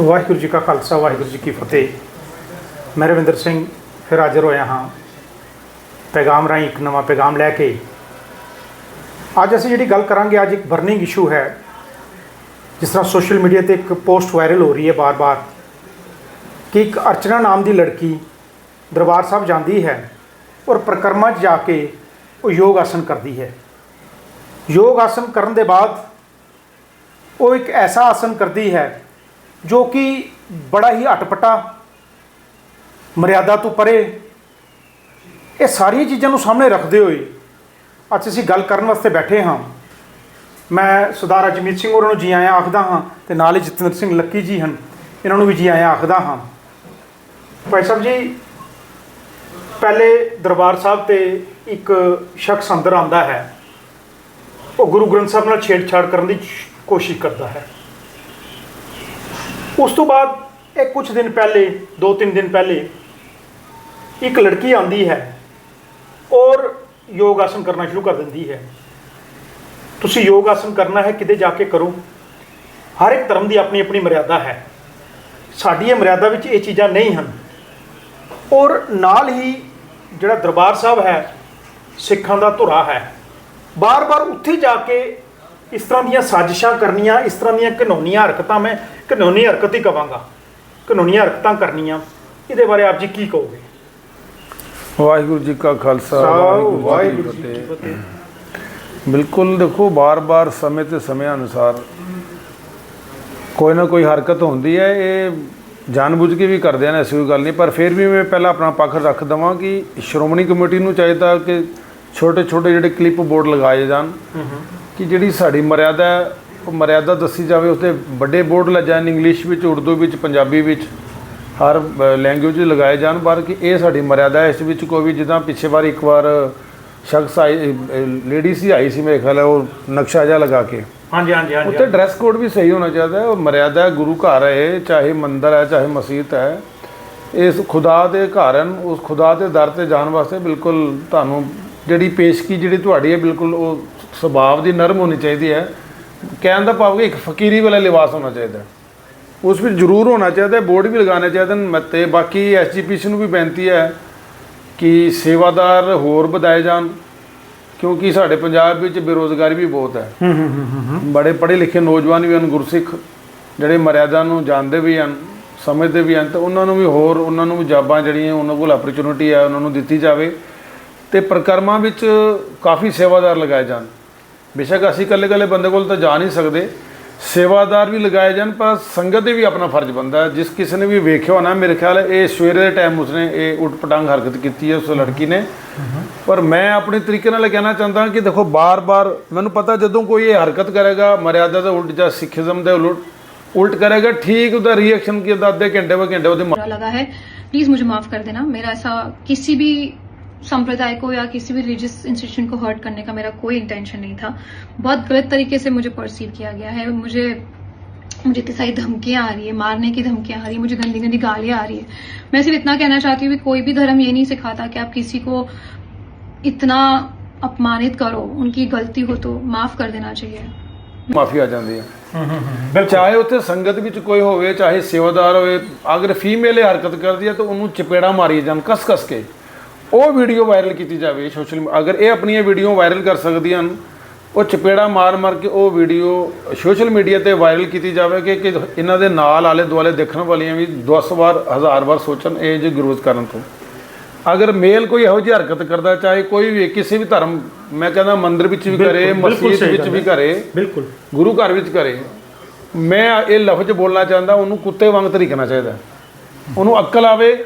ਵਾਹਿਗੁਰੂ ਜੀ ਕਾ ਖਾਲਸਾ, ਵਾਹਿਗੁਰੂ ਜੀ ਕੀ ਫਤਿਹ। ਮੈਂ ਰਵਿੰਦਰ ਸਿੰਘ, ਫਿਰ ਹਾਜ਼ਰ ਹੋਇਆ ਹਾਂ। ਪੈਗਾਮ ਰਾਹੀਂ ਇੱਕ ਨਵਾਂ ਪੈਗਾਮ ਲੈ ਕੇ। ਅੱਜ ਅਸੀਂ ਜਿਹੜੀ ਗੱਲ ਕਰਾਂਗੇ, ਅੱਜ ਇੱਕ ਬਰਨਿੰਗ ਇਸ਼ੂ ਹੈ। ਜਿਸ ਤਰ੍ਹਾਂ ਸੋਸ਼ਲ ਮੀਡੀਆ ਤੇ ਇੱਕ ਪੋਸਟ ਵਾਇਰਲ ਹੋ ਰਹੀ ਹੈ ਬਾਰ-ਬਾਰ। ਕਿ ਇੱਕ ਅਰਚਨਾ ਨਾਮ ਦੀ ਲੜਕੀ ਦਰਬਾਰ ਸਾਹਿਬ ਜਾਂਦੀ ਹੈ ਔਰ ਪ੍ਰਕਰਮਾ 'ਚ ਜਾ ਕੇ ਉਹ ਯੋਗ ਆਸਨ ਕਰਦੀ ਹੈ। ਯੋਗ ਆਸਨ ਕਰਨ ਦੇ ਬਾਅਦ ਉਹ ਇੱਕ ਐਸਾ ਆਸਨ ਕਰਦੀ ਹੈ ਜੋ ਕਿ ਬੜਾ ਹੀ ਅਟਪਟਾ, ਮਰਿਆਦਾ ਤੋਂ ਪਰੇ, ਇਹ ਸਾਰੀਆਂ ਚੀਜ਼ਾਂ ਨੂੰ ਸਾਹਮਣੇ ਰੱਖਦੇ ਹੋਏ ਅੱਜ ਅਸੀਂ ਗੱਲ ਕਰਨ ਵਾਸਤੇ ਬੈਠੇ ਹਾਂ। ਮੈਂ ਸਰਦਾਰ ਅਜਮੀਤ ਸਿੰਘ ਹੋਰਾਂ ਨੂੰ ਜੀ ਆਇਆਂ ਆਖਦਾ ਹਾਂ ਤੇ ਨਾਲ ਹੀ ਜਤਿੰਦਰ ਸਿੰਘ ਲੱਕੀ ਜੀ ਹਨ, ਇਹਨਾਂ ਨੂੰ ਵੀ ਜੀ ਆਇਆਂ ਆਖਦਾ ਹਾਂ। ਭਾਈ ਸਾਹਿਬ ਜੀ, ਪਹਿਲੇ ਦਰਬਾਰ ਸਾਹਿਬ ਤੇ ਇੱਕ ਸ਼ਖਸ ਅੰਦਰ ਆਉਂਦਾ ਹੈ। ਉਹ ਗੁਰੂ ਗ੍ਰੰਥ ਸਾਹਿਬ ਨਾਲ ਛੇੜਛਾੜ ਕਰਨ ਦੀ ਕੋਸ਼ਿਸ਼ ਕਰਦਾ ਹੈ। ਉਸ ਤੋਂ ਬਾਅਦ ਇਹ ਕੁਝ ਦਿਨ ਪਹਿਲੇ 2-3 ਦਿਨ ਪਹਿਲੇ ਇੱਕ ਲੜਕੀ ਆਂਦੀ ਹੈ ਔਰ ਯੋਗ ਆਸਨ ਕਰਨਾ ਸ਼ੁਰੂ ਕਰ ਦਿੰਦੀ ਹੈ। ਤੁਸੀਂ ਯੋਗ ਆਸਨ ਕਰਨਾ ਹੈ, ਕਿਤੇ ਜਾ ਕੇ ਕਰੋ। ਹਰ ਇੱਕ ਧਰਮ ਦੀ ਆਪਣੀ ਆਪਣੀ ਮਰਿਆਦਾ ਹੈ। ਸਾਡੀ ਇਹ ਮਰਿਆਦਾ ਵਿੱਚ ਇਹ ਚੀਜ਼ਾਂ ਨਹੀਂ ਹਨ। ਔਰ ਨਾਲ ਹੀ ਜਿਹੜਾ ਦਰਬਾਰ ਸਾਹਿਬ ਹੈ, ਸਿੱਖਾਂ ਦਾ ਧੁਰਾ ਹੈ। ਬਾਰ-ਬਾਰ ਉੱਥੇ ਜਾ ਕੇ ਇਸ ਤਰ੍ਹਾਂ ਦੀਆਂ ਸਾਜ਼ਿਸ਼ਾਂ ਕਰਨੀਆਂ ਇਸ ਤਰ੍ਹਾਂ ਦੀਆਂ ਕਾਨੂੰਨੀਆਂ ਹਰਕਤਾਂ ਮੈਂ ਕਾਨੂੰਨੀ ਹਰਕਤ ਹੀ ਕਵਾਂਗਾ। ਕਾਨੂੰਨੀ ਹਰਕਤਾਂ ਕਰਨੀਆਂ। ਇਹਦੇ ਬਾਰੇ ਆਪ ਜੀ ਕੀ ਕਹੋਗੇ? ਵਾਹਿਗੁਰੂ ਜੀ ਕਾ ਖਾਲਸਾ ਵਾਹਿਗੁਰੂ ਜੀ ਕੀ ਫਤਿਹ। ਬਿਲਕੁਲ ਦੇਖੋ ਬਾਰ-ਬਾਰ ਸਮੇਂ ਤੇ ਸਮੇਂ ਅਨੁਸਾਰ ਕੋਈ ਨਾ ਕੋਈ ਹਰਕਤ ਹੁੰਦੀ ਹੈ। ਇਹ ਜਾਣਬੁੱਝ ਕੇ ਵੀ ਕਰਦੇ ਨੇ ਐਸੀ ਕੋਈ ਗੱਲ ਨਹੀਂ। ਪਰ ਫਿਰ ਵੀ ਮੈਂ ਪਹਿਲਾਂ ਆਪਣਾ ਪੱਖ ਰੱਖ ਦਵਾਂ ਕਿ ਸ਼੍ਰੋਮਣੀ ਕਮੇਟੀ ਨੂੰ ਚਾਹੀਦਾ ਕਿ ਛੋਟੇ ਛੋਟੇ ਜਿਹੜੇ ਕਲਿੱਪ ਬੋਰਡ ਲਗਾਏ ਜਾਣ। ਕਿ ਜਿਹੜੀ ਸਾਡੀ ਮਰਿਆਦਾ ਹੈ ਉਹ ਮਰਿਆਦਾ ਦੱਸੀ ਜਾਵੇ ਉਸਤੇ ਵੱਡੇ ਬੋਰਡ ਲੱਗ ਜਾਣ ਇੰਗਲਿਸ਼ ਵਿੱਚ ਉਰਦੂ ਵਿੱਚ ਪੰਜਾਬੀ ਵਿੱਚ ਹਰ ਲੈਂਗੁਏਜ ਲਗਾਏ ਜਾਣ ਪਰ ਕਿ ਇਹ ਸਾਡੀ ਮਰਿਆਦਾ ਹੈ ਇਸ ਵਿੱਚ ਕੋਈ ਵੀ ਜਿੱਦਾਂ ਪਿੱਛੇ ਵਾਰ ਇੱਕ ਵਾਰ ਸ਼ਖਸ ਆਈ ਲੇਡੀ ਸੀ ਆਈ ਸੀ ਮੇਰੇ ਖਿਆਲ ਹੈ ਉਹ ਨਕਸ਼ਾ ਜਿਹਾ ਲਗਾ ਕੇ। ਹਾਂਜੀ ਹਾਂਜੀ ਹਾਂਜੀ ਉੱਤੇ ਡਰੈਸ ਕੋਡ ਵੀ ਸਹੀ ਹੋਣਾ ਚਾਹੀਦਾ ਹੈ ਉਹ ਮਰਿਆਦਾ ਹੈ, ਗੁਰੂ ਘਰ ਹੈ ਚਾਹੇ ਮੰਦਰ ਹੈ ਚਾਹੇ ਮਸਜਿਦ ਹੈ। ਇਸ ਖੁਦਾ ਦੇ ਘਰ ਹਨ ਉਸ ਖੁਦਾ ਦੇ ਦਰ ਤੇ ਜਾਣ ਵਾਸਤੇ ਬਿਲਕੁਲ ਤੁਹਾਨੂੰ ਜਿਹੜੀ ਪੇਸ਼ਕੀ ਜਿਹੜੀ ਤੁਹਾਡੀ ਹੈ ਬਿਲਕੁਲ ਉਹ ਸੁਭਾਅ ਦੀ ਨਰਮ ਹੋਣੀ ਚਾਹੀਦੀ ਹੈ। ਕਹਿਣ ਦਾ ਭਾਵ ਕਿ ਇੱਕ ਫਕੀਰੀ ਵਾਲਾ ਲਿਬਾਸ ਹੋਣਾ ਚਾਹੀਦਾ। ਉਸ ਵਿੱਚ ਜ਼ਰੂਰ ਹੋਣਾ ਚਾਹੀਦਾ ਬੋਰਡ ਵੀ ਲਗਾਉਣੇ ਚਾਹੀਦੇ ਨੇ ਮ- ਤੇ ਬਾਕੀ ਐਸਜੀਪੀਸੀ ਨੂੰ ਵੀ ਬੇਨਤੀ ਹੈ ਕਿ ਸੇਵਾਦਾਰ ਹੋਰ ਵਧਾਏ ਜਾਣ ਕਿਉਂਕਿ ਸਾਡੇ ਪੰਜਾਬ ਵਿੱਚ ਬੇਰੋਜ਼ਗਾਰੀ ਵੀ ਬਹੁਤ ਹੈ। ਬੜੇ ਪੜ੍ਹੇ ਲਿਖੇ ਨੌਜਵਾਨ ਵੀ ਹਨ ਗੁਰਸਿੱਖ ਜਿਹੜੇ ਮਰਿਆਦਾ ਨੂੰ ਜਾਣਦੇ ਵੀ ਹਨ ਸਮਝਦੇ ਵੀ ਹਨ ਤੇ ਉਹਨਾਂ ਨੂੰ ਵੀ ਹੋਰ ਉਹਨਾਂ ਨੂੰ ਵੀ ਜਾਬਾਂ ਜਿਹੜੀਆਂ ਉਹਨਾਂ ਕੋਲ ਆਪਰਚੁਨਿਟੀ ਹੈ ਉਹਨਾਂ ਨੂੰ ਦਿੱਤੀ ਜਾਵੇ। ਤੇ ਪ੍ਰਕਰਮਾਂ ਵਿੱਚ ਕਾਫੀ ਸੇਵਾਦਾਰ ਲਗਾਏ ਜਾਣ। ਬੇਸ਼ੱਕ ਅਸੀਂ ਇਕੱਲੇ ਇਕੱਲੇ ਬੰਦੇ ਕੋਲ ਤਾਂ ਜਾ ਨਹੀਂ ਸਕਦੇ ਸੇਵਾਦਾਰ ਵੀ ਲਗਾਏ ਜਾਣ ਪਰ ਸੰਗਤ ਦੇ ਵੀ ਆਪਣਾ ਫਰਜ਼ ਬਣਦਾ ਹੈ ਜਿਸ ਕਿਸੇ ਨੇ ਵੀ ਵੇਖਿਆ ਹੋਣਾ ਮੇਰੇ ਖਿਆਲ ਹੈ ਇਹ ਸਵੇਰੇ ਦੇ ਟਾਈਮ ਉਸਨੇ ਇਹ ਉਟਪਟਾਂਗ ਹਰਕਤ ਕੀਤੀ ਹੈ ਉਸ ਲੜਕੀ ਨੇ ਪਰ ਮੈਂ ਆਪਣੇ ਤਰੀਕੇ ਨਾਲ ਇਹ ਕਹਿਣਾ ਚਾਹੁੰਦਾ ਕਿ ਦੇਖੋ ਬਾਰ-ਬਾਰ ਮੈਨੂੰ ਪਤਾ ਜਦੋਂ ਕੋਈ ਇਹ ਹਰਕਤ ਕਰੇਗਾ ਮਰਿਆਦਾ ਦੇ ਉਲਟ ਜਾਂ ਸਿੱਖੀਜ਼ਮ ਦੇ ਉਲਟ ਉਲਟ ਕਰੇਗਾ ਠੀਕ ਉਹਦਾ ਰਿਐਕਸ਼ਨ ਕੀ ਹੁੰਦਾ ਅੱਧੇ ਘੰਟੇ ਬਾਅਦ ਘੰਟੇ ਉਹਦੇ बुरा लगा है प्लीज मुझे माफ कर देना मेरा ऐसा किसी भी संप्रदाय को या किसी भी रिलीजियस इंस्टीट्यूशन को हर्ट करने का मेरा कोई इंटेंशन नहीं था बहुत गलत तरीके से मुझे परसीव किया गया है मुझे मुझे इतनी सारी धमकियां आ रही है मारने की धमकियां आ रही है मुझे गंदी गंदी गालियां आ रही है मैं सिर्फ इतना कहना चाहती हूँ कि कोई भी धर्म ये नहीं सिखाता कि आप किसी को इतना अपमानित करो उनकी गलती हो तो माफ कर देना चाहिए ਮਾਫੀ ਆ ਜਾਂਦੀ ਹੈ ਹੂੰ ਹੂੰ ਬਿਲਕੁਲ ਚਾਹੇ ਉੱਥੇ ਸੰਗਤ ਵਿੱਚ ਕੋਈ ਹੋਵੇ ਚਾਹੇ ਸੇਵਾਦਾਰ ਹੋਵੇ ਅਗਰ ਫੀਮੇਲ ਇਹ ਹਰਕਤ ਕਰਦੀ ਹੈ ਤਾਂ ਉਹਨੂੰ ਚਪੇੜਾ ਮਾਰੀ ਜਾਣ ਕਸ ਕਸ ਕੇ ਉਹ ਵੀਡੀਓ ਵਾਇਰਲ ਕੀਤੀ ਜਾਵੇ ਸੋਸ਼ਲ ਅਗਰ ਇਹ ਆਪਣੀਆਂ ਵੀਡੀਓ ਵਾਇਰਲ ਕਰ ਸਕਦੀਆਂ ਹਨ ਉਹ ਚਪੇੜਾ ਮਾਰ ਮਾਰ ਕੇ ਉਹ ਵੀਡੀਓ ਸੋਸ਼ਲ ਮੀਡੀਆ ਤੇ ਵਾਇਰਲ ਕੀਤੀ ਜਾਵੇ ਕਿ ਕਿ ਇਹਨਾਂ ਦੇ ਨਾਲ ਆਲੇ ਦੁਆਲੇ ਦੇਖਣ ਵਾਲੀਆਂ ਵੀ 10 ਵਾਰ ਹਜ਼ਾਰ ਵਾਰ ਸੋਚਣ ਇਹ ਜੇ ਗਰੋਜ਼ ਕਰਨ ਤੋਂ। ਅਗਰ ਮੇਲ ਕੋਈ ਇਹੋ ਜਿਹੀ ਹਰਕਤ ਕਰਦਾ ਚਾਹੇ ਕੋਈ ਵੀ ਕਿਸੇ ਵੀ ਧਰਮ ਮੈਂ ਕਹਿੰਦਾ ਮੰਦਿਰ ਵਿੱਚ ਵੀ ਕਰੇ ਮਸਜਿਦ ਵਿੱਚ ਵੀ। ਕਰੇ ਬਿਲਕੁਲ। ਗੁਰੂ ਘਰ ਵਿੱਚ ਕਰੇ। ਮੈਂ ਇਹ ਲਫ਼ਜ਼ ਬੋਲਣਾ ਚਾਹੁੰਦਾ ਉਹਨੂੰ ਕੁੱਤੇ ਵਾਂਗ ਤਰੀਕਣਾ ਚਾਹੀਦਾ। ਉਹਨੂੰ ਅਕਲ ਆਵੇ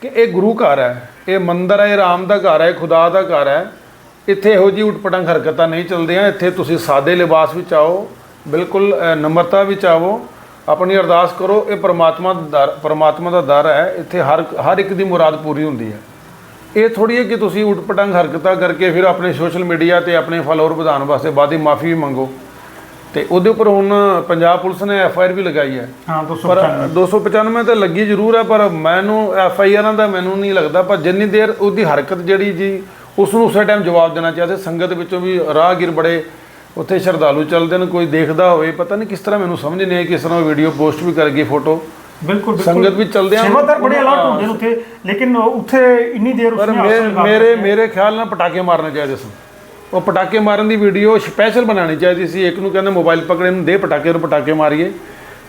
ਕਿ ਇਹ ਗੁਰੂ ਘਰ ਹੈ। ਇਹ ਮੰਦਰ ਹੈ, ਇਹ ਰਾਮ ਦਾ ਘਰ ਹੈ ਖੁਦਾ ਦਾ ਘਰ ਹੈ। ਇੱਥੇ ਇਹੋ ਜਿਹੀ ਉਟਪਟਾਂਗ ਹਰਕਤਾਂ ਨਹੀਂ ਚੱਲਦੀਆਂ। ਇੱਥੇ ਤੁਸੀਂ ਸਾਦੇ ਲਿਬਾਸ ਵਿੱਚ ਆਓ, ਬਿਲਕੁਲ ਨਮਰਤਾ ਵਿੱਚ ਆਵੋ। ਆਪਣੀ ਅਰਦਾਸ ਕਰੋ, ਇਹ ਪਰਮਾਤਮਾ ਦਾ ਦਰ, ਪਰਮਾਤਮਾ ਦਾ ਦਰ ਹੈ। ਇੱਥੇ ਹਰ ਹਰ ਇੱਕ ਦੀ ਮੁਰਾਦ ਪੂਰੀ ਹੁੰਦੀ ਹੈ। ਇਹ ਥੋੜੀ ਹੈ ਕਿ ਤੁਸੀਂ ਉਟਪਟਾਂਗ ਹਰਕਤਾਂ ਕਰਕੇ ਫਿਰ ਆਪਣੇ ਸੋਸ਼ਲ ਮੀਡੀਆ ਤੇ ਆਪਣੇ ਫਾਲੋਅਰ ਵਧਾਉਣ ਵਾਸਤੇ ਬਾਦੀ ਮਾਫੀ ਵੀ ਮੰਗੋ। ਤੇ ਉਹਦੇ ਉੱਪਰ ਹੁਣ ਪੰਜਾਬ ਪੁਲਿਸ ਨੇ ਐਫ ਆਈ ਆਰ ਵੀ ਲਗਾਈ ਹੈ। ਹਾਂ ਪਰ 295 295 ਤੇ ਲੱਗੀ ਜ਼ਰੂਰ ਹੈ ਪਰ ਮੈਨੂੰ ਐਫ ਆਈ ਆਰਾਂ ਦਾ ਮੈਨੂੰ ਨਹੀਂ ਲੱਗਦਾ ਪਰ ਜਿੰਨੀ ਦੇਰ ਉਹਦੀ ਹਰਕਤ ਜਿਹੜੀ ਜੀ ਉਸ ਨੂੰ ਉਸੇ ਟਾਈਮ ਜਵਾਬ ਦੇਣਾ ਚਾਹੀਦਾ ਸੰਗਤ ਵਿੱਚੋਂ ਵੀ ਰਾਹਗੀਰ ਬੜੇ ਉੱਥੇ ਸ਼ਰਧਾਲੂ ਚੱਲਦੇ ਨੇ ਕੋਈ ਦੇਖਦਾ ਹੋਵੇ ਪਤਾ ਨਹੀਂ ਕਿਸ ਤਰ੍ਹਾਂ ਮੈਨੂੰ ਸਮਝ ਨਹੀਂ ਆਈ ਕਿਸ ਤਰ੍ਹਾਂ ਵੀਡੀਓ ਪੋਸਟ ਵੀ ਕਰ ਗਈ ਫੋਟੋ ਬਿਲਕੁਲ ਸੰਗਤ ਵਿੱਚ ਚੱਲਦੇ ਆ। ਸੇਵਾਦਾਰ ਬੜੇ ਅਲਰਟ ਹੁੰਦੇ ਨੇ ਉੱਥੇ ਲੇਕਿਨ ਉੱਥੇ ਇੰਨੀ ਦੇਰ ਉਸਨੇ ਮੇਰੇ। ਮੇਰੇ ਖਿਆਲ ਨਾਲ ਪਟਾਕੇ ਮਾਰਨੇ ਚਾਹੀਦੇ ਸਨ। ਉਹ ਪਟਾਕੇ ਮਾਰਨ ਦੀ ਵੀਡੀਓ ਸਪੈਸ਼ਲ ਬਣਾਉਣੀ ਚਾਹੀਦੀ ਸੀ। ਇੱਕ ਨੂੰ ਕਹਿੰਦੇ ਮੋਬਾਈਲ ਪਕੜੇ ਨੂੰ ਦੇ ਪਟਾਕੇ ਨੂੰ ਪਟਾਕੇ ਮਾਰੀਏ।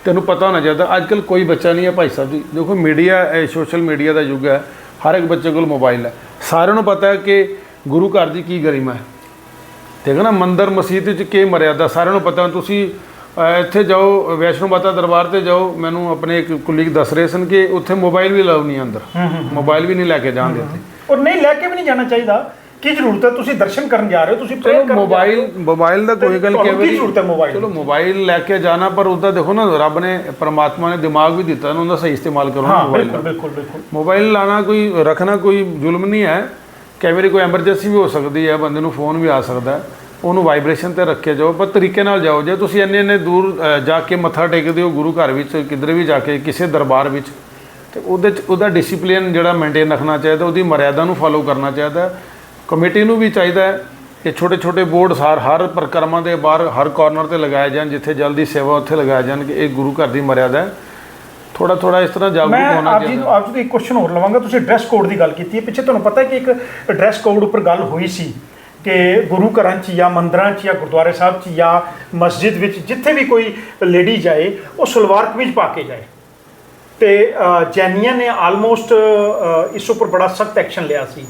ਤੈਨੂੰ ਪਤਾ ਹੋਣਾ ਚਾਹੀਦਾ ਅੱਜ ਕੱਲ ਕੋਈ ਬੱਚਾ ਨਹੀਂ ਹੈ ਭਾਈ ਸਾਹਿਬ ਜੀ। ਦੇਖੋ ਮੀਡੀਆ ਇਹ ਸੋਸ਼ਲ ਮੀਡੀਆ ਦਾ ਯੁੱਗ ਹੈ। ਹਰ ਇੱਕ ਬੱਚੇ ਕੋਲ ਮੋਬਾਈਲ ਹੈ। ਸਾਰਿਆਂ ਨੂੰ ਪਤਾ ਹੈ ਕਿ ਗੁਰੂ ਘਰ ਦੀ ਕੀ ਗਰਿਮਾ ਹੈ। ਠੀਕ ਹੈ ਨਾ ਮੰਦਰ ਮਸਜਿਦ ਵਿੱਚ ਕੀ ਮਰਿਆਦਾ ਸਾਰਿਆਂ ਨੂੰ ਪਤਾ। ਤੁਸੀਂ ਇੱਥੇ ਜਾਓ ਵੈਸ਼ਨੋ ਮਾਤਾ ਦਰਬਾਰ ਤੇ ਜਾਓ। ਮੈਨੂੰ ਆਪਣੇ ਇੱਕ ਕੁਲੀਗ ਦੱਸ ਰਹੇ ਸਨ ਕਿ ਉੱਥੇ ਮੋਬਾਈਲ ਵੀ ਅਲਾਉ ਨਹੀਂ ਅੰਦਰ। ਮੋਬਾਈਲ ਵੀ ਨਹੀਂ ਲੈ ਕੇ ਜਾਣ ਦਿੰਦੇ ਔਰ ਨਹੀਂ ਲੈ ਕੇ ਵੀ ਨਹੀਂ ਜਾਣਾ ਚਾਹੀਦਾ। ਕੀ ਜ਼ਰੂਰਤ ਹੈ? ਤੁਸੀਂ ਦਰਸ਼ਨ ਕਰਨ ਜਾ ਰਹੇ ਹੋ ਤੁਸੀਂ prayer ਚਲੋ ਕਰਨ ਜਾ ਰਹੇ ਹੋ। ਮੋਬਾਈਲ ਮੋਬਾਈਲ ਦਾ ਕੋਈ ਗੱਲ ਤੁਹਾਨੂੰ ਕੀ ਜ਼ਰੂਰਤ ਹੈ ਚਲੋ ਮੋਬਾਈਲ ਲੈ ਕੇ ਜਾਣਾ ਪਰ ਉਹਦਾ ਦੇਖੋ ਨਾ ਰੱਬ ਨੇ ਪ੍ਰਮਾਤਮਾ ਨੇ ਦਿਮਾਗ ਵੀ ਦਿੱਤਾ ਨਾ ਉਹਦਾ ਸਹੀ ਇਸਤੇਮਾਲ ਕਰੋ ਨਾ ਹਾਂ ਮੋਬਾਈਲ ਬਿਲਕੁਲ ਬਿਲਕੁਲ ਬਿਲਕੁਲ। ਮੋਬਾਈਲ ਲਾਣਾ ਕੋਈ ਰੱਖਣਾ ਕੋਈ ਜ਼ੁਲਮ ਨਹੀਂ ਹੈ। ਕਈ ਵਾਰੀ ਕੋਈ ਐਮਰਜੈਂਸੀ ਵੀ ਹੋ ਸਕਦੀ ਹੈ ਬੰਦੇ ਨੂੰ ਫੋਨ ਵੀ ਆ ਸਕਦਾ ਹੈ। ਉਹਨੂੰ ਵਾਈਬ੍ਰੇਸ਼ਨ ਤੇ ਰੱਖੇ ਜਾਓ ਪਰ ਤਰੀਕੇ ਨਾਲ ਜਾਓ। ਜੇ ਤੁਸੀਂ ਇੰਨੇ ਇੰਨੇ ਦੂਰ ਅ, ਜਾ ਕੇ ਮੱਥਾ ਟੇਕਦੇ ਹੋ ਗੁਰੂ ਘਰ ਵਿੱਚ ਕਿਧਰੇ ਵੀ ਜਾ ਕੇ ਕਿਸੇ ਦਰਬਾਰ ਵਿੱਚ ਤੇ ਉਹਦੇ ਚ ਉਹਦਾ ਡਿਸਪਲਿਨ ਜਿਹੜਾ ਮੇਨਟੇਨ ਰੱਖਣਾ ਚਾਹੀਦਾ ਉਹਦੀ ਮਰਿਆਦਾ ਨੂੰ ਫਾਲੋ ਕਰਨਾ ਚਾਹੀਦਾ ਕਮੇਟੀ ਨੂੰ ਵੀ ਚਾਹੀਦਾ ਹੈ ਕਿ ਛੋਟੇ ਛੋਟੇ ਬੋਰਡ ਸਾਰ ਹਰ ਪ੍ਰਕਰਮਾਂ ਦੇ ਬਾਹਰ ਹਰ ਕਾਰਨਰ ਤੇ ਲਗਾਏ ਜਾਣ ਜਿੱਥੇ ਜਲਦੀ ਸੇਵਾ ਉੱਥੇ ਲਗਾਏ ਜਾਣ ਕਿ ਇਹ ਗੁਰੂ ਘਰ ਦੀ ਮਰਿਆਦਾ ਹੈ। ਥੋੜਾ ਥੋੜਾ ਇਸ ਤਰ੍ਹਾਂ ਜਾਗਰੂਕ ਮੈਂ ਹੋਣਾ ਆਪ ਜੀ ਚਾਹੀਦਾ। ਨੂੰ ਆਪ ਜੀ ਇੱਕ ਕੁਐਸਚਨ ਹੋਰ ਲਵਾਂਗਾ। ਤੁਸੀਂ ਡਰੈਸ ਕੋਡ ਦੀ ਗੱਲ ਕੀਤੀ ਹੈ। ਪਿੱਛੇ ਤੁਹਾਨੂੰ ਪਤਾ ਹੈ ਕਿ ਇੱਕ ਡਰੈਸ ਕੋਡ ਉੱਪਰ ਗੱਲ ਹੋਈ ਸੀ ਕਿ ਗੁਰੂ ਘਰਾਂ 'ਚ ਜਾਂ ਮੰਦਰਾਂ 'ਚ ਜਾਂ ਗੁਰਦੁਆਰੇ ਸਾਹਿਬ 'ਚ ਜਾਂ ਮਸਜਿਦ ਵਿੱਚ ਜਿੱਥੇ ਵੀ ਕੋਈ ਲੇਡੀ ਜਾਏ ਉਹ ਸਲਵਾਰ ਕਮੀਜ਼ ਪਾ ਕੇ ਜਾਏ। ਤੇ ਜੈਨੀਆਂ ਨੇ ਆਲਮੋਸਟ ਇਸ ਉੱਪਰ ਬੜਾ ਸਖਤ ਐਕਸ਼ਨ ਲਿਆ ਸੀ।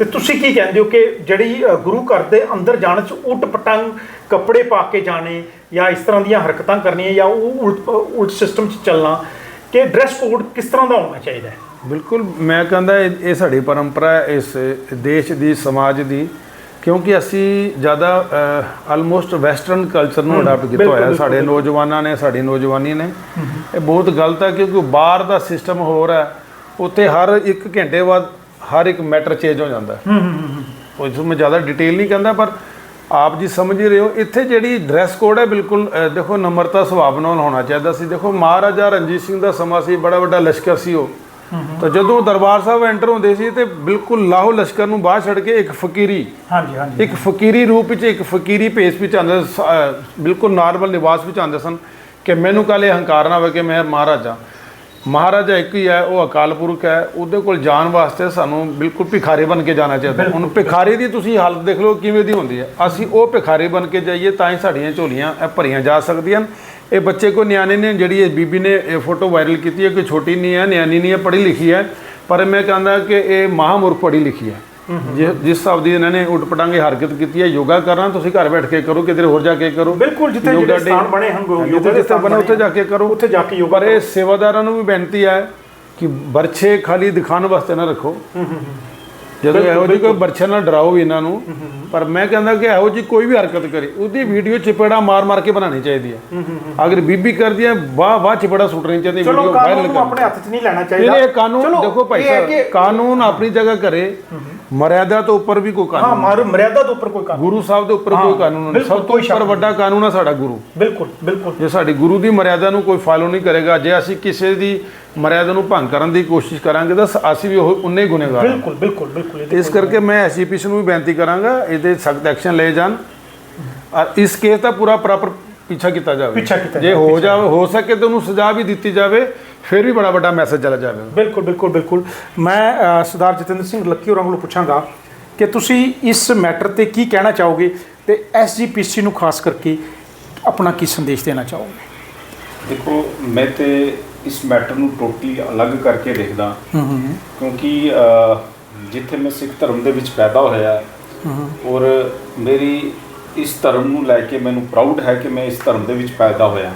ਤੇ ਤੁਸੀਂ ਕੀ ਕਹਿੰਦੇ ਹੋ ਕਿ ਜਿਹੜੀ ਗੁਰੂ ਘਰ ਦੇ ਅੰਦਰ ਜਾਣ 'ਚ ਉਟ ਪਟੰਗ ਕੱਪੜੇ ਪਾ ਕੇ ਜਾਣੇ ਜਾਂ ਇਸ ਤਰ੍ਹਾਂ ਦੀਆਂ ਹਰਕਤਾਂ ਕਰਨੀਆਂ ਜਾਂ ਉਹ ਉਲਟ ਉਲਟ ਸਿਸਟਮ 'ਚ ਚੱਲਣਾ ਕਿ ਡਰੈਸ ਕੋਡ ਕਿਸ ਤਰ੍ਹਾਂ ਦਾ ਹੋਣਾ ਚਾਹੀਦਾ ਹੈ? ਬਿਲਕੁਲ ਮੈਂ ਕਹਿੰਦਾ ਇਹ ਸਾਡੀ ਪਰੰਪਰਾ ਹੈ ਇਸ ਦੇਸ਼ ਦੀ ਸਮਾਜ ਦੀ ਕਿਉਂਕਿ ਅਸੀਂ ਜ਼ਿਆਦਾ ਆਲਮੋਸਟ ਵੈਸਟਰਨ ਕਲਚਰ ਨੂੰ ਅਡਾਪਟ ਕੀਤਾ ਹੋਇਆ ਸਾਡੇ ਨੌਜਵਾਨਾਂ ਨੇ ਸਾਡੀ ਨੌਜਵਾਨੀ ਨੇ। ਇਹ ਬਹੁਤ ਗਲਤ ਹੈ ਕਿਉਂਕਿ ਬਾਹਰ ਦਾ ਸਿਸਟਮ ਹੋਰ ਹੈ। ਉੱਥੇ ਹਰ ਇੱਕ ਘੰਟੇ ਬਾਅਦ ਹਰ ਇੱਕ ਮੈਟਰ ਚੇਂਜ ਹੋ ਜਾਂਦਾ ਹੈ। ਉਹ ਇਸ ਮੈਂ ਜ਼ਿਆਦਾ ਡਿਟੇਲ ਨਹੀਂ ਕਹਿੰਦਾ ਪਰ ਆਪ ਜੀ ਸਮਝ ਹੀ ਰਹੇ ਹੋ ਇੱਥੇ ਜਿਹੜੀ ਡਰੈਸ ਕੋਡ ਹੈ ਬਿਲਕੁਲ ਅਹ, ਦੇਖੋ ਨਮਰਤਾ ਸੁਭਾਅ ਨਾਲ ਹੋਣਾ ਚਾਹੀਦਾ ਸੀ। ਦੇਖੋ ਮਹਾਰਾਜਾ ਰਣਜੀਤ ਸਿੰਘ ਦਾ ਸਮਾਂ ਸੀ ਬੜਾ ਵੱਡਾ ਲਸ਼ਕਰ ਸੀ ਉਹ। ਤਾਂ ਜਦੋਂ ਦਰਬਾਰ ਸਾਹਿਬ ਐਂਟਰ ਹੁੰਦੇ ਸੀ ਤੇ ਬਿਲਕੁਲ ਲਾਹੋ ਲਸ਼ਕਰ ਨੂੰ ਬਾਹਰ ਛੱਡ ਕੇ ਇੱਕ ਫਕੀਰੀ ਹਾਂਜੀ ਹਾਂਜੀ। ਇੱਕ ਫਕੀਰੀ ਰੂਪ ਵਿੱਚ ਇੱਕ ਫਕੀਰੀ ਭੇਸ ਵਿੱਚ ਆਉਂਦੇ ਸ- ਅਹ, ਬਿਲਕੁਲ ਨਾਰਮਲ ਲਿਬਾਸ ਵਿੱਚ ਆਉਂਦੇ ਸਨ ਕਿ ਮੈਨੂੰ ਕੱਲ੍ਹ ਇਹ ਹੰਕਾਰ ਨਾ ਹੋਵੇ ਕਿ ਮੈਂ ਮਹਾਰਾਜਾ। ਮਹਾਰਾਜਾ ਇੱਕ ਹੀ ਹੈ ਉਹ ਅਕਾਲ ਪੁਰਖ ਹੈ। ਉਹਦੇ ਕੋਲ ਜਾਣ ਵਾਸਤੇ ਸਾਨੂੰ ਬਿਲਕੁਲ ਭਿਖਾਰੀ ਬਣ ਕੇ ਜਾਣਾ ਚਾਹੀਦਾ। ਹੁਣ ਭਿਖਾਰੀ ਦੀ ਤੁਸੀਂ ਹਾਲਤ ਦੇਖ ਲਓ ਕਿਵੇਂ ਦੀ ਹੁੰਦੀ ਹੈ। ਅਸੀਂ ਉਹ ਭਿਖਾਰੀ ਬਣ ਕੇ ਜਾਈਏ ਤਾਂ ਹੀ ਸਾਡੀਆਂ ਝੋਲੀਆਂ ਇਹ ਭਰੀਆਂ ਜਾ ਸਕਦੀਆਂ ਇਹ ਬੱਚੇ ਕੋ ਨਿਆਣੇ ਨੇ ਜਿਹੜੀ ਇਹ ਬੀਬੀ ਨੇ ਇਹ ਫੋਟੋ ਵਾਇਰਲ ਕੀਤੀ ਹੈ ਕੋਈ ਛੋਟੀ ਨਹੀਂ ਹੈ ਨਿਆਣੀ ਨਹੀਂ ਹੈ ਪੜ੍ਹੀ ਲਿਖੀ ਹੈ। ਪਰ ਮੈਂ ਕਹਿੰਦਾ ਕਿ ਇਹ ਮਹਾਮੁਰਖ ਪੜ੍ਹੀ ਲਿਖੀ ਹੈ। ਜਿਸ ਹਿਸਾਬ ਦੀ ਇਹਨਾਂ ਨੇ ਉਟ ਪਟਾਂਗੇ ਹਰਕਤ ਕੀਤੀ ਹੈ ਯੋਗਾ ਕਰਨਾ ਤੁਸੀਂ ਘਰ ਬੈਠ ਕੇ ਕਰੋ ਕਿਧਰੇ ਹੋਰ ਜਾ ਕੇ ਕਰੋ। ਬਿਲਕੁਲ ਜਿੱਥੇ ਯੋਗਾ ਜਿਹੜੇ ਸਥਾਨ ਬਣੇ ਹਨ ਯੋਗਾ ਦੇ ਸਥਾਨ ਬਣੇ ਉੱਥੇ ਜਾ ਕੇ ਕਰੋ। ਉੱਥੇ ਜਾ ਕੇ ਯੋਗਾ ਪਰ ਇਹ ਸੇਵਾਦਾਰਾਂ ਨੂੰ ਵੀ ਬੇਨਤੀ ਹੈ ਕਿ ਬਰਛੇ ਖਾਲੀ ਦਿਖਾਉਣ ਵਾਸਤੇ ਨਾ ਰੱਖੋ। ਜਦੋਂ ਇਹੋ ਜਿਹੀ ਕੋਈ ਬਰਛੇ ਨਾਲ ਡਰਾਓ ਵੀ ਇਹਨਾਂ ਨੂੰ ਪਰ ਮੈਂ ਕਹਿੰਦਾ ਕਿ ਇਹੋ ਜਿਹੀ ਕੋਈ ਵੀ ਹਰਕਤ ਕਰੇ ਉਹਦੀ ਵੀਡੀਓ ਚਪੇੜਾ ਮਾਰ ਮਾਰ ਕੇ ਬਣਾਉਣੀ ਚਾਹੀਦੀ ਹੈ। ਅਗਰ ਬੀਬੀ ਕਰਦੀ ਹੈ ਵਾਹ ਵਾਹ ਚਪੇੜਾ ਸੁੱਟਣੀ ਚਾਹੀਦੀ ਵੀਡੀਓ ਕਾਨੂੰਨ ਵਾਇਰਲ ਨੂੰ ਕਰਨੀ ਆਪਣੇ ਹੱਥ 'ਚ ਨਹੀਂ ਲੈਣਾ ਚਾਹੀਦਾ ਇਹ ਕਾਨੂੰਨ ਦੇਖੋ ਭਾਈ ਸਾਹਿਬ ਕਾਨੂੰਨ ਆਪਣੀ ਜਗ੍ਹਾ ਕਰੇ। ਮਰਿਆਦਾ ਤੋਂ ਉੱਪਰ ਵੀ ਕੋਈ ਹਾਂ ਕਾਨੂੰਨ ਮਾਰੂ ਮਰਿਆਦਾ ਦੇ ਉੱਪਰ ਕੋਈ ਕਾਨੂੰਨ ਗੁਰੂ ਸਾਹਿਬ ਦੇ ਉੱਪਰ ਕੋਈ ਕਾਨੂੰਨ ਨਹੀਂ। ਬਿਲਕੁਲ, ਸਭ ਤੋਂ ਕੋਈ ਸ਼ੱਕ ਉੱਪਰ ਵੱਡਾ ਕਾਨੂੰਨ ਹੈ ਸਾਡਾ ਗੁਰੂ। ਬਿਲਕੁਲ ਬਿਲਕੁਲ। ਜੇ ਸਾਡੀ ਗੁਰੂ ਦੀ ਮਰਿਆਦਾ ਨੂੰ ਕੋਈ ਫਾਲੋ ਨਹੀਂ ਕਰੇਗਾ ਜੇ ਅਸੀਂ ਕਿਸੇ ਦੀ ਮਰਿਆਦਾ ਨੂੰ ਭੰਗ ਕਰਨ ਦੀ ਕੋਸ਼ਿਸ਼ ਕਰਾਂਗੇ ਤਾਂ ਅਸੀਂ ਵੀ ਉਹ ਉਨੇ ਹੀ ਗੁਨੇਗਾਰ ਹਾਂ। ਬਿਲਕੁਲ ਬਿਲਕੁਲ ਬਿਲਕੁਲ ਇਹਦੇ ਇਸ ਕਰਕੇ ਮੈਂ ਐਸਜੀਪੀਸੀ ਨੂੰ ਵੀ ਬੇਨਤੀ ਕਰਾਂਗਾ ਇਹਦੇ ਸਖਤ ਐਕਸ਼ਨ ਲਏ ਜਾਣ। ਔਰ ਇਸ ਕੇਸ ਦਾ ਪੂਰਾ ਪ੍ਰੋਪਰ ਪਿੱਛਾ ਕੀਤਾ ਜਾਵੇ। ਪਿੱਛਾ ਕੀਤਾ ਜੇ ਹੋ ਜਾਵੇ ਹੋ ਸਕੇ ਤਾਂ ਉਹਨੂੰ ਸਜ਼ਾ ਵੀ ਦਿੱਤੀ ਜਾਵੇ ਫਿਰ ਵੀ ਬੜਾ ਵੱਡਾ ਮੈਸੇਜ ਚਲਾ ਜਾਵੇ। ਬਿਲਕੁਲ ਬਿਲਕੁਲ ਬਿਲਕੁਲ। ਮੈਂ ਸਰਦਾਰ ਜਤਿੰਦਰ ਸਿੰਘ ਲੱਕੀ ਹੋਰਾਂ ਕੋਲੋਂ ਪੁੱਛਾਂਗਾ ਕਿ ਤੁਸੀਂ ਇਸ ਮੈਟਰ ਤੇ ਕੀ ਕਹਿਣਾ ਚਾਹੋਗੇ ਤੇ ਐਸਜੀਪੀਸੀ ਨੂੰ ਖਾਸ ਕਰਕੇ ਆਪਣਾ ਕੀ ਸੰਦੇਸ਼ ਦੇਣਾ ਚਾਹੋਗੇ? ਦੇਖੋ ਮੈਂ ਤੇ ਇਸ ਮੈਟਰ ਨੂੰ ਟੋਟਲੀ ਅਲੱਗ ਕਰਕੇ ਦੇਖਦਾ। ਹੂੰ ਹੂੰ ਕਿਉਂਕਿ ਜਿੱਥੇ ਮੈਂ ਸਿੱਖ ਧਰਮ ਦੇ ਵਿੱਚ ਪੈਦਾ ਹੋਇਆ ਔਰ ਮੇਰੀ ਇਸ ਧਰਮ ਨੂੰ ਲੈ ਕੇ ਮੈਨੂੰ ਪ੍ਰਾਊਡ ਹੈ ਕਿ ਮੈਂ ਇਸ ਧਰਮ ਦੇ ਵਿੱਚ ਪੈਦਾ ਹੋਇਆ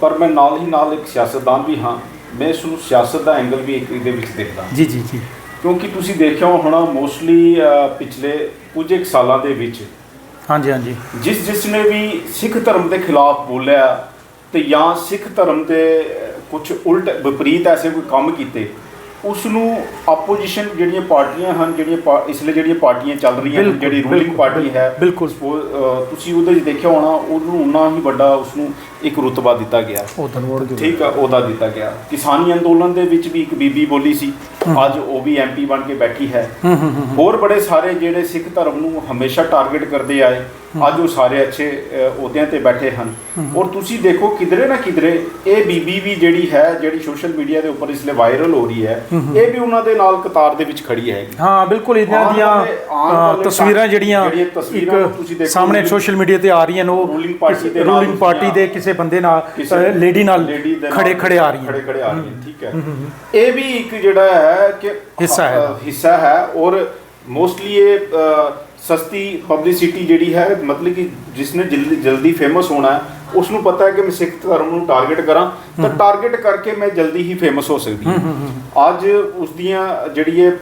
ਪਰ ਮੈਂ ਨਾਲ ਹੀ ਨਾਲ ਇੱਕ ਸਿਆਸਤਦਾਨ ਵੀ ਹਾਂ। ਮੈਂ ਇਸ ਨੂੰ ਸਿਆਸਤ ਦਾ ਐਂਗਲ ਵੀ ਇੱਕ ਇਹਦੇ ਵਿੱਚ ਦੇਖਦਾ ਜੀ ਜੀ ਜੀ। ਕਿਉਂਕਿ ਤੁਸੀਂ ਦੇਖਿਆ ਹੋਣਾ ਮੋਸਟਲੀ ਪਿਛਲੇ ਕੁਝ ਇੱਕ ਸਾਲਾਂ ਦੇ ਵਿੱਚ ਹਾਂਜੀ ਹਾਂਜੀ। ਜਿਸ ਜਿਸ ਨੇ ਵੀ ਸਿੱਖ ਧਰਮ ਦੇ ਖਿਲਾਫ ਬੋਲਿਆ ਤੇ ਜਾਂ ਸਿੱਖ ਧਰਮ ਦੇ ਕੁਝ ਉਲਟ ਵਿਪਰੀਤ ਐਸੇ ਕੋਈ ਕੰਮ ਕੀਤੇ ਉਸ ਨੂੰ ਆਪੋਜੀਸ਼ਨ ਜਿਹੜੀਆਂ ਪਾਰਟੀਆਂ ਹਨ ਜਿਹੜੀਆਂ ਇਸ ਲਈ ਜਿਹੜੀਆਂ ਪਾਰਟੀਆਂ ਚੱਲ ਰਹੀਆਂ ਹਨ ਜਿਹੜੀ ਰੂਲਿੰਗ ਪਾਰਟੀ ਹੈ ਬਿਲਕੁਲ। ਤੁਸੀਂ ਉਹਦੇ 'ਚ ਦੇਖਿਆ ਹੋਣਾ ਉਹਨੂੰ ਉਨਾ ਹੀ ਵੱਡਾ ਉਸ ਨੂੰ ਇੱਕ ਰੁਤਬਾ ਦਿੱਤਾ ਗਿਆ। ਠੀਕ ਆ ਉਹਦਾ ਦਿੱਤਾ ਗਿਆ। ਕਿਸਾਨੀ ਅੰਦੋਲਨ ਦੇ ਵਿੱਚ ਵੀ ਇੱਕ ਬੀਬੀ ਬੋਲੀ ਸੀ ਅੱਜ ਉਹ ਵੀ ਐਮਪੀ ਬਣ ਕੇ ਬੈਠੀ ਹੈ। ਹੋਰ ਬੜੇ ਸਾਰੇ ਜਿਹੜੇ ਸਿੱਖ ਧਰਮ ਨੂੰ ਹਮੇਸ਼ਾ ਟਾਰਗੇਟ ਕਰਦੇ ਆਏ ਅੱਜ ਉਹ ਸਾਰੇ ਅੱਛੇ ਅਹੁਦਿਆਂ ਤੇ ਬੈਠੇ ਹਨ। ਔਰ ਤੁਸੀਂ ਦੇਖੋ ਕਿਧਰੇ ਨਾ ਕਿਧਰੇ ਇਹ ਬੀਬੀ ਵੀ ਜਿਹੜੀ ਹੈ ਜਿਹੜੀ ਸੋਸ਼ਲ ਮੀਡੀਆ ਦੇ ਉੱਪਰ ਇਸ ਲਈ ਵਾਇਰਲ ਹੋ ਰਹੀ ਹੈ ਇਹ ਵੀ ਉਹਨਾਂ ਦੇ ਨਾਲ ਕਤਾਰ ਦੇ ਵਿੱਚ ਖੜੀ ਹੈਗੀ ਹਾਂ ਬਿਲਕੁਲ ਇਹਨਾਂ ਆਉਣ ਦੀਆਂ ਤਸਵੀਰਾਂ ਜਿਹੜੀਆਂ ਇੱਕ ਸਾਹਮਣੇ ਸੋਸ਼ਲ ਮੀਡੀਆ ਤੇ ਆ ਰਹੀਆਂ ਨੇ ਉਹ ਰੂਲਿੰਗ ਪਾਰਟੀ ਦੇ ਕਿਸੇ ਬੰਦੇ ਨਾਲ ਲੇਡੀ ਨਾਲ ਖੜੇ ਖੜੇ ਆ ਰਹੀਆਂ ਖੜੇ ਖੜੇ ਆ ਰਹੀਆਂ ਠੀਕ ਹੈ। ਇਹ ਵੀ ਇੱਕ ਜਿਹੜਾ ਹੈ ਕਿ ਹਿੱਸਾ ਹੈ। ਹਿੱਸਾ ਹੈ ਔਰ ਮੋਸਟਲੀ ਇਹ ਸਸਤੀ ਪਬਲਿਸਿਟੀ ਜਿਹੜੀ ਹੈ ਮਤਲਬ ਕਿ ਜਿਸਨੇ ਜਲਦੀ ਜਲਦੀ ਫੇਮਸ ਹੋਣਾ ਉਸ ਨੂੰ ਪਤਾ ਹੈ ਕਿ ਮੈਂ ਸਿੱਖ ਧਰਮ ਨੂੰ ਟਾਰਗੇਟ ਕਰਾਂ ਤਾਂ ਟਾਰਗੇਟ ਕਰਕੇ ਮੈਂ ਜਲਦੀ ਹੀ ਫੇਮਸ ਹੋ ਸਕਦੀ ਹਾਂ। ਅੱਜ ਉਸ ਦੀਆਂ ਜਿਹੜੀ ਇਹ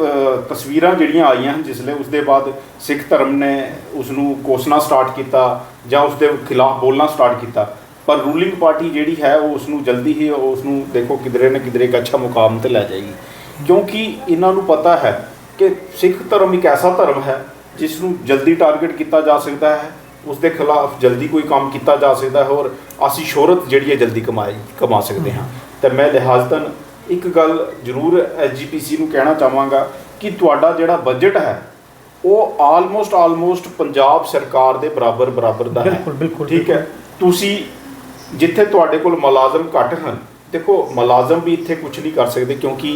ਤਸਵੀਰਾਂ ਜਿਹੜੀਆਂ ਆਈਆਂ ਹਨ ਜਿਸਲੇ ਉਸ ਦੇ ਬਾਅਦ ਸਿੱਖ ਧਰਮ ਨੇ ਉਸ ਨੂੰ ਕੋਸਣਾ ਸਟਾਰਟ ਕੀਤਾ ਜਾਂ ਉਸ ਦੇ ਖਿਲਾਫ ਬੋਲਣਾ ਸਟਾਰਟ ਕੀਤਾ ਪਰ ਰੂਲਿੰਗ ਪਾਰਟੀ ਜਿਹੜੀ ਹੈ ਉਹ ਉਸ ਨੂੰ ਜਲਦੀ ਹੀ ਉਸ ਨੂੰ ਦੇਖੋ ਕਿਧਰੇ ਨਾ ਕਿਧਰੇ ਇੱਕ ਅੱਛਾ ਮੁਕਾਮ ਤੇ ਲੈ ਜਾਏਗੀ। ਕਿਉਂਕਿ ਇਹਨਾਂ ਨੂੰ ਪਤਾ ਹੈ ਕਿ ਸਿੱਖ ਧਰਮ ਇੱਕ ਐਸਾ ਧਰਮ ਹੈ ਜਿਸ ਨੂੰ ਜਲਦੀ ਟਾਰਗੇਟ ਕੀਤਾ ਜਾ ਸਕਦਾ ਹੈ ਉਸ ਦੇ ਖਿਲਾਫ ਜਲਦੀ ਕੋਈ ਕੰਮ ਕੀਤਾ ਜਾ ਸਕਦਾ ਹੈ ਔਰ ਅਸੀਂ ਸ਼ੋਹਰਤ ਜਿਹੜੀ ਹੈ ਜਲਦੀ ਕਮਾਈ ਕਮਾ ਸਕਦੇ ਹਾਂ। ਤੇ ਮੈਂ ਲਿਹਾਜ਼ਤਨ ਇੱਕ ਗੱਲ ਜ਼ਰੂਰ ਐਸਜੀਪੀਸੀ ਨੂੰ ਕਹਿਣਾ ਚਾਹਾਂਗਾ ਕਿ ਤੁਹਾਡਾ ਜਿਹੜਾ ਬਜਟ ਹੈ ਉਹ ਆਲਮੋਸਟ ਆਲਮੋਸਟ ਪੰਜਾਬ ਸਰਕਾਰ ਦੇ ਬਰਾਬਰ ਬਰਾਬਰ ਦਾ ਹੈ। ਬਿਲਕੁਲ, ਬਿਲਕੁਲ, ਠੀਕ ਹੈ? ਤੁਸੀਂ ਜਿੱਥੇ ਤੁਹਾਡੇ ਕੋਲ ਮੁਲਾਜ਼ਮ ਘੱਟ ਹਨ ਦੇਖੋ ਮੁਲਾਜ਼ਮ ਵੀ ਇੱਥੇ ਕੁਝ ਨਹੀਂ ਕਰ ਸਕਦੇ ਕਿਉਂਕਿ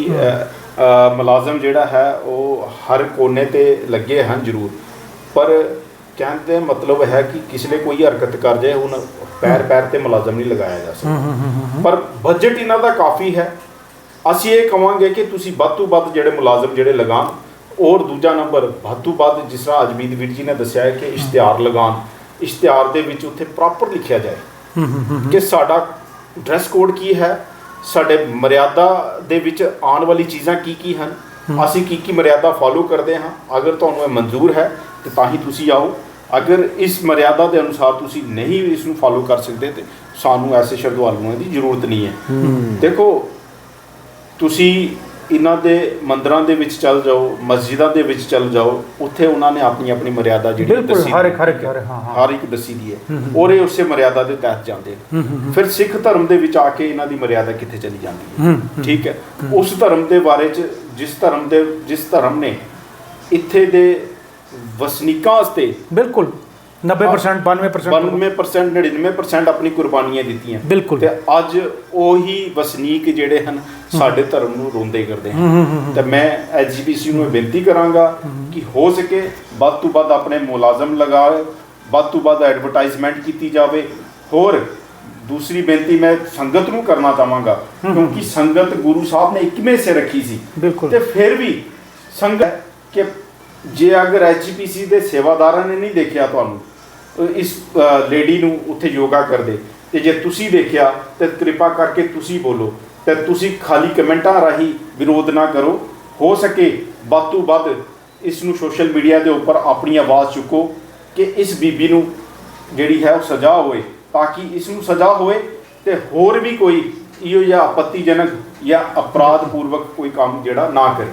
ਮੁਲਾਜ਼ਮ ਜਿਹੜਾ ਹੈ ਉਹ ਹਰ ਕੋਨੇ ਤੇ ਲੱਗੇ ਹਨ ਜ਼ਰੂਰ। ਪਰ ਕਹਿਣ ਦਾ ਮਤਲਬ ਹੈ ਕਿ ਕਿਸੇ ਨੇ ਕੋਈ ਹਰਕਤ ਕਰ ਜਾਏ ਹੁਣ ਪੈਰ ਪੈਰ ਤੇ ਮੁਲਾਜ਼ਮ ਨਹੀਂ ਲਗਾਇਆ ਜਾ ਸਕਦਾ। ਪਰ ਬਜਟ ਇਹਨਾਂ ਦਾ ਕਾਫੀ ਹੈ। ਅਸੀਂ ਇਹ ਕਵਾਂਗੇ ਕਿ ਤੁਸੀਂ ਵੱਧ ਤੋਂ ਵੱਧ ਜਿਹੜੇ ਮੁਲਾਜ਼ਮ ਜਿਹੜੇ ਲਗਾਉਣ ਔਰ ਦੂਜਾ ਨੰਬਰ ਵੱਧ ਤੋਂ ਵੱਧ ਜਿਸ ਤਰ੍ਹਾਂ ਅਜਮੀਤ ਵੀਰ ਜੀ ਨੇ ਦੱਸਿਆ ਕਿ ਇਸ਼ਤਿਹਾਰ ਲਗਾਉਣ ਇਸ਼ਤਿਹਾਰ ਦੇ ਵਿੱਚ ਉੱਥੇ ਪ੍ਰੋਪਰ ਲਿਖਿਆ ਜਾਏ ਕਿ ਸਾਡਾ ਡਰੈਸ ਕੋਡ ਕੀ ਹੈ? ਸਾਡੇ ਮਰਿਆਦਾ ਦੇ ਵਿੱਚ ਆਉਣ ਵਾਲੀ ਚੀਜ਼ਾਂ ਕੀ ਕੀ ਹਨ? ਅਸੀਂ ਕੀ ਕੀ ਮਰਿਆਦਾ ਫਾਲੋ ਕਰਦੇ ਹਾਂ? ਅਗਰ ਤੁਹਾਨੂੰ ਇਹ ਮਨਜ਼ੂਰ ਹੈ ਤੇ ਤਾਂ ਹੀ ਤੁਸੀਂ ਆਓ। ਅਗਰ ਇਸ ਮਰਿਆਦਾ ਦੇ ਅਨੁਸਾਰ ਤੁਸੀਂ ਨਹੀਂ ਇਸ ਨੂੰ ਫਾਲੋ ਕਰ ਸਕਦੇ ਤੇ ਸਾਨੂੰ ਐਸੇ ਸ਼ਰਧਾਲੂਆਂ ਦੀ ਜ਼ਰੂਰਤ ਨਹੀਂ ਹੈ। ਦੇਖੋ ਤੁਸੀਂ ਇਹਨਾਂ ਦੇ ਮੰਦਰਾਂ ਦੇ ਵਿੱਚ ਚੱਲ ਜਾਓ ਮਸਜਿਦਾਂ ਦੇ ਵਿੱਚ ਚੱਲ ਜਾਓ ਉੱਥੇ ਉਹਨਾਂ ਨੇ ਆਪਣੀ ਆਪਣੀ ਮਰਿਆਦਾ ਜਿਹੜੀ ਦੱਸੀ ਹਰ ਇੱਕ ਹਰ ਇੱਕ ਹਰ ਇੱਕ, ਹਾਂ ਹਾਂ। ਹਰ ਇੱਕ ਦੱਸੀ ਦੀ ਹੈ। ਔਰ ਇਹ ਉਸੇ ਮਰਿਆਦਾ ਦੇ ਤਹਿਤ ਜਾਂਦੇ ਨੇ। ਫਿਰ ਸਿੱਖ ਧਰਮ ਦੇ ਵਿੱਚ ਆ ਕੇ ਇਹਨਾਂ ਦੀ ਮਰਿਆਦਾ ਕਿੱਥੇ ਚਲੀ ਜਾਂਦੀ ਹੈ? ਠੀਕ ਹੈ। ਉਸ ਧਰਮ ਦੇ ਬਾਰੇ ਚ ਜਿਸ ਧਰਮ ਦੇ ਜਿਸ ਧਰਮ ਨੇ ਇੱਥੇ ਦੇ ਵਸਨੀਕਾਂ ਵਾਸਤੇ ਬਿਲਕੁਲ। 90% 92% 92% 99% ਆਪਣੀ ਕੁਰਬਾਨੀਆਂ ਦਿੱਤੀਆਂ। ਬਿਲਕੁਲ। ਤੇ ਅੱਜ ਉਹੀ ਵਸਨੀਕ ਜਿਹੜੇ ਹਨ ਸਾਡੇ ਧਰਮ ਨੂੰ ਰੋਂਦੇ ਕਰਦੇ ਹਨ। ਤੇ ਮੈਂ ਐਜੀਪੀਸੀ ਨੂੰ ਬੇਨਤੀ ਕਰਾਂਗਾ ਕਿ ਹੋ ਸਕੇ ਵੱਧ ਤੋਂ ਵੱਧ ਆਪਣੇ ਮੁਲਾਜ਼ਮ ਲਗਾਏ ਵੱਧ ਤੋਂ ਵੱਧ ਐਡਵਰਟਾਈਜ਼ਮੈਂਟ ਕੀਤੀ ਜਾਵੇ। ਹੋਰ ਦੂਸਰੀ ਬੇਨਤੀ ਮੈਂ ਸੰਗਤ ਨੂੰ ਕਰਨਾ ਚਾਹਾਂਗਾ ਕਿਉਂਕਿ ਸੰਗਤ ਗੁਰੂ ਸਾਹਿਬ ਨੇ ਇੱਕਵੇਂ ਸੇ ਰੱਖੀ ਸੀ। ਤੇ ਫਿਰ ਵੀ ਸੰਗਤ ਕਿ ਜੇ ਅਗਰ ਐਚਪੀਸੀ ਦੇ ਸੇਵਾਦਾਰਾਂ ਨੇ ਨਹੀਂ ਦੇਖਿਆ ਤੁਹਾਨੂੰ ਇਸ ਲੇਡੀ ਨੂੰ ਉੱਥੇ ਯੋਗਾ ਕਰਦੇ। ਤੇ ਜੇ ਤੁਸੀਂ ਦੇਖਿਆ ਤੇ ਕਿਰਪਾ ਕਰਕੇ ਤੁਸੀਂ ਬੋਲੋ। ਤੇ ਤੁਸੀਂ ਖਾਲੀ ਕਮੈਂਟਾਂ ਰਾਹੀਂ ਵਿਰੋਧ ਨਾ ਕਰੋ। ਹੋ ਸਕੇ ਵੱਧ ਤੋਂ ਵੱਧ ਇਸ ਨੂੰ ਸੋਸ਼ਲ ਮੀਡੀਆ ਦੇ ਉੱਪਰ ਆਪਣੀ ਆਵਾਜ਼ ਚੁੱਕੋ ਕਿ ਇਸ ਬੀਬੀ ਨੂੰ ਜਿਹੜੀ ਹੈ ਉਹ ਸਜ਼ਾ ਹੋਵੇ, ਤਾਂ ਕਿ ਇਸ ਨੂੰ ਸਜ਼ਾ ਹੋਵੇ ਤੇ ਹੋਰ ਵੀ ਕੋਈ ਇਹੋ ਜਿਹਾ ਆਪੱਤੀਜਨਕ ਜਾਂ ਅਪਰਾਧ ਪੂਰਵਕ ਕੋਈ ਕੰਮ ਜਿਹੜਾ ਨਾ ਕਰੇ।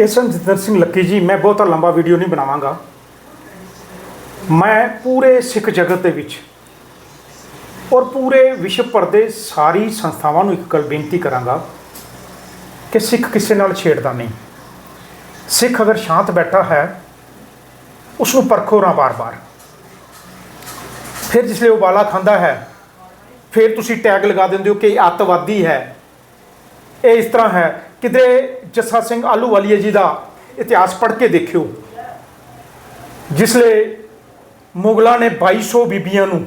ਇਹ ਸਨ ਜਤਿੰਦਰ ਸਿੰਘ ਲੱਕੀ ਜੀ, ਮੈਂ ਬਹੁਤਾ ਲੰਬਾ ਵੀਡੀਓ ਨਹੀਂ ਬਣਾਵਾਂਗਾ। ਮੈਂ ਪੂਰੇ ਸਿੱਖ ਜਗਤ ਦੇ ਵਿੱਚ ਔਰ ਪੂਰੇ ਵਿਸ਼ਵ ਭਰ ਦੇ ਸਾਰੀ ਸੰਸਥਾਵਾਂ ਨੂੰ ਇੱਕ ਗੱਲ ਬੇਨਤੀ ਕਰਾਂਗਾ ਕਿ ਸਿੱਖ ਕਿਸੇ ਨਾਲ ਛੇੜਦਾ ਨਹੀਂ। ਸਿੱਖ ਅਗਰ ਸ਼ਾਂਤ ਬੈਠਾ ਹੈ ਉਸ ਨੂੰ ਪਰਖੋ ਨਾ ਬਾਰ-ਬਾਰ ਫਿਰ ਜਿਸਲੇ ਉਬਾਲਾ ਖਾਂਦਾ ਹੈ, ਫਿਰ ਤੁਸੀਂ ਟੈਗ ਲਗਾ ਦਿੰਦੇ ਹੋ ਕਿ ਇਹ ਅੱਤਵਾਦੀ ਹੈ। ਇਹ ਇਸ ਤਰ੍ਹਾਂ ਹੈ, ਕਿਤੇ ਜੱਸਾ ਸਿੰਘ ਆਲੂਵਾਲੀਆ ਜੀ ਦਾ ਇਤਿਹਾਸ ਪੜ੍ਹ ਕੇ ਦੇਖਿਓ, ਜਿਸਲੇ ਮੁਗਲਾਂ ਨੇ 2200 ਬੀਬੀਆਂ ਨੂੰ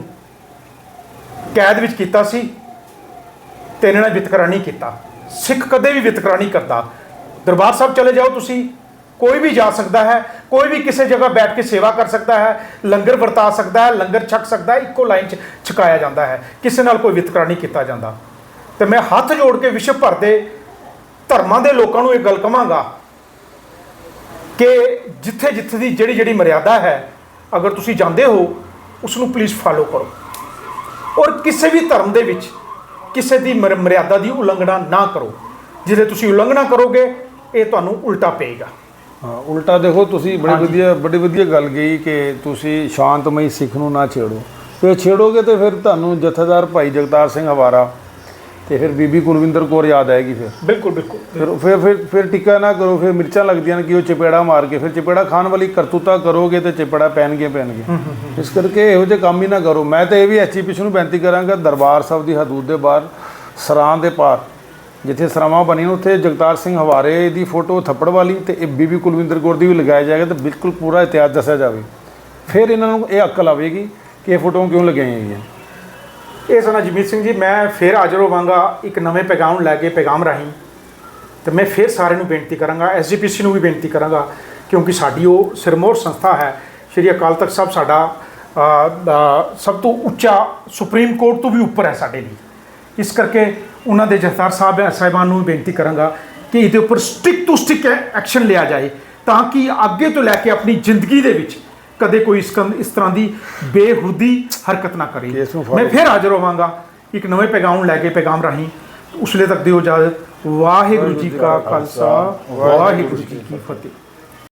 ਕੈਦ ਵਿੱਚ ਕੀਤਾ ਸੀ ਤੇ ਇਹਨਾਂ ਨੇ ਵਿਤਕਰਾ ਨਹੀਂ ਕੀਤਾ। ਸਿੱਖ ਕਦੇ ਵੀ ਵਿਤਕਰਾ ਨਹੀਂ ਕਰਦਾ। ਦਰਬਾਰ ਸਾਹਿਬ ਚਲੇ ਜਾਓ ਤੁਸੀਂ। ਕੋਈ ਵੀ ਜਾ ਸਕਦਾ ਹੈ, ਕੋਈ ਵੀ ਕਿਸੇ ਜਗ੍ਹਾ ਬੈਠ ਕੇ ਸੇਵਾ ਕਰ ਸਕਦਾ ਹੈ, ਲੰਗਰ ਵਰਤਾ ਸਕਦਾ ਹੈ, ਲੰਗਰ ਛਕ ਸਕਦਾ ਹੈ, ਇੱਕੋ ਲਾਈਨ 'ਚ ਛਕਾਇਆ ਜਾਂਦਾ ਹੈ। ਕਿਸੇ ਨਾਲ ਕੋਈ ਵਿਤਕਰਾ ਨਹੀਂ ਕੀਤਾ ਜਾਂਦਾ। ਤੇ ਮੈਂ ਹੱਥ ਜੋੜ ਕੇ ਵਿਸ਼ਵ ਭਰ ਦੇ ਧਰਮਾਂ ਦੇ ਲੋਕਾਂ ਨੂੰ ਇਹ ਗੱਲ ਕਹਾਂਗਾ ਕਿ ਜਿੱਥੇ ਜਿੱਥੇ ਦੀ ਜਿਹੜੀ ਜਿਹੜੀ ਮਰਿਆਦਾ ਹੈ ਅਗਰ ਤੁਸੀਂ ਜਾਂਦੇ ਹੋ ਉਸ ਨੂੰ ਪਲੀਜ਼ ਫਾਲੋ ਕਰੋ। ਔਰ ਕਿਸੇ ਵੀ ਧਰਮ ਦੇ ਵਿੱਚ ਕਿਸੇ ਦੀ ਮਰ- ਮਰਿਆਦਾ ਦੀ ਉਲੰਘਣਾ ਨਾ ਕਰੋ। ਜਿਹਦੇ ਤੁਸੀਂ ਉਲੰਘਣਾ ਕਰੋਗੇ ਇਹ ਤੁਹਾਨੂੰ ਉਲਟਾ ਪਏਗਾ। ਹਾਂ ਉਲਟਾ ਦੇਖੋ ਤੁਸੀਂ ਬੜੀ ਵਧੀਆ ਬੜੀ ਵਧੀਆ ਗੱਲ ਕਹੀ ਕਿ ਤੁਸੀਂ ਸ਼ਾਂਤਮਈ ਸਿੱਖ ਨੂੰ ਨਾ ਛੇੜੋ। ਤੇ ਛੇੜੋਗੇ ਤੇ ਫਿਰ ਤੁਹਾਨੂੰ ਜਥੇਦਾਰ ਭਾਈ ਜਗਤਾਰ ਸਿੰਘ ਹਵਾਰਾ ਤੇ ਫਿਰ ਬੀਬੀ ਕੁਲਵਿੰਦਰ ਕੌਰ ਯਾਦ ਆਏਗੀ ਫਿਰ। ਬਿਲਕੁਲ ਬਿਲਕੁਲ। ਫਿਰ ਫਿਰ ਫਿਰ ਫਿਰ ਟਿੱਕਾ ਨਾ ਕਰੋ ਫਿਰ ਮਿਰਚਾਂ ਲੱਗਦੀਆਂ ਨੇ ਕਿ ਉਹ ਚਪੇੜਾ ਮਾਰ ਕੇ ਫਿਰ ਚਪੇੜਾ ਖਾਣ ਵਾਲੀ ਕਰਤੂਤਾ ਕਰੋਗੇ ਤੇ ਚਪੇੜਾ ਪੈਣਗੇ ਪੈਣਗੇ ਇਸ ਕਰਕੇ ਇਹੋ ਜਿਹੇ ਕੰਮ ਹੀ ਨਾ ਕਰੋ। ਮੈਂ ਤਾਂ ਇਹ ਵੀ ਐਚਪੀਸੀ ਨੂੰ ਬੇਨਤੀ ਕਰਾਂਗਾ ਦਰਬਾਰ ਸਾਹਿਬ ਦੀ ਹਦੂਦ ਦੇ ਬਾਹਰ ਸਰਾਂ ਦੇ ਪਾਰ ਜਿੱਥੇ ਸਰਾਵਾਂ ਬਣੀਆਂ ਨੇ ਉੱਥੇ ਜਗਤਾਰ ਸਿੰਘ ਹਵਾਰੇ ਦੀ ਫੋਟੋ ਥੱਪੜ ਵਾਲੀ ਤੇ ਇਹ ਬੀਬੀ ਕੁਲਵਿੰਦਰ ਕੌਰ ਦੀ ਵੀ ਲਗਾਇਆ ਜਾਏਗਾ ਤੇ ਬਿਲਕੁਲ ਪੂਰਾ ਇਤਿਹਾਸ ਦੱਸਿਆ ਜਾਵੇ। ਫਿਰ ਇਹਨਾਂ ਨੂੰ ਇਹ ਅਕਲ ਆਵੇਗੀ ਕਿ ਇਹ ਫੋਟੋਆਂ ਕਿਉਂ ਲਗਾਈਆਂ ਗਈਆਂ। ਇਹ ਸਨ ਜਮੀਤ ਸਿੰਘ ਜੀ, ਮੈਂ ਫਿਰ ਹਾਜ਼ਰ ਹੋਵਾਂਗਾ ਇੱਕ ਨਵੇਂ ਪੈਗਾਮ ਲੈ ਕੇ ਪੈਗਾਮ ਰਾਹੀਂ। ਤੇ ਮੈਂ ਫਿਰ ਸਾਰਿਆਂ ਨੂੰ ਬੇਨਤੀ ਕਰਾਂਗਾ ਐਸਜੀਪੀਸੀ ਨੂੰ ਵੀ ਬੇਨਤੀ ਕਰਾਂਗਾ, ਕਿਉਂਕਿ ਸਾਡੀ ਉਹ ਸਿਰਮੌਰ ਸੰਸਥਾ ਹੈ, ਸ਼੍ਰੀ ਅਕਾਲ ਤਖਤ ਸਾਹਿਬ ਸਾਡਾ ਸਭ ਤੋਂ ਉੱਚਾ ਸੁਪਰੀਮ ਕੋਰਟ ਤੋਂ ਵੀ ਉੱਪਰ ਹੈ ਸਾਡੇ ਲਈ। ਇਸ ਕਰਕੇ ਉਹਨਾਂ ਦੇ ਜਥੇਦਾਰ ਸਾਹਿਬ ਸਾਹਿਬਾਨ ਨੂੰ ਵੀ ਬੇਨਤੀ ਕਰਾਂਗਾ ਕਿ ਇਹਦੇ ਉੱਪਰ ਸਟਿਕ ਟੂ ਸਟਿਕ ਐਕਸ਼ਨ ਲਿਆ ਜਾਏ, ਤਾਂ ਕਿ ਅੱਗੇ ਤੋਂ ਲੈ ਕੇ ਆਪਣੀ ਜ਼ਿੰਦਗੀ ਦੇ ਵਿੱਚ ਕਦੇ ਕੋਈ ਇਸ ਕੰ- ਇਸ ਤਰ੍ਹਾਂ ਦੀ ਬੇਹੁਦੀ ਹਰਕਤ ਨਾ ਕਰੇ। ਕੇਸ ਨੂੰ follow ਮੈਂ ਫਿਰ ਹਾਜ਼ਰ ਹੋਵਾਂਗਾ। ਇੱਕ ਨਵੇਂ ਪੈਗਾਮ ਲੈ ਕੇ ਪੈਗਾਮ ਰਾਹੀਂ ਉਸਲੇ ਤੱਕ ਦਿਓ ਇਜਾਜ਼ਤ। ਵਾਹਿਗੁਰੂ ਜੀ ਕਾ ਖਾਲਸਾ। ਵਾਹਿਗੁਰੂ ਜੀ ਕੀ ਫਤਿਹ।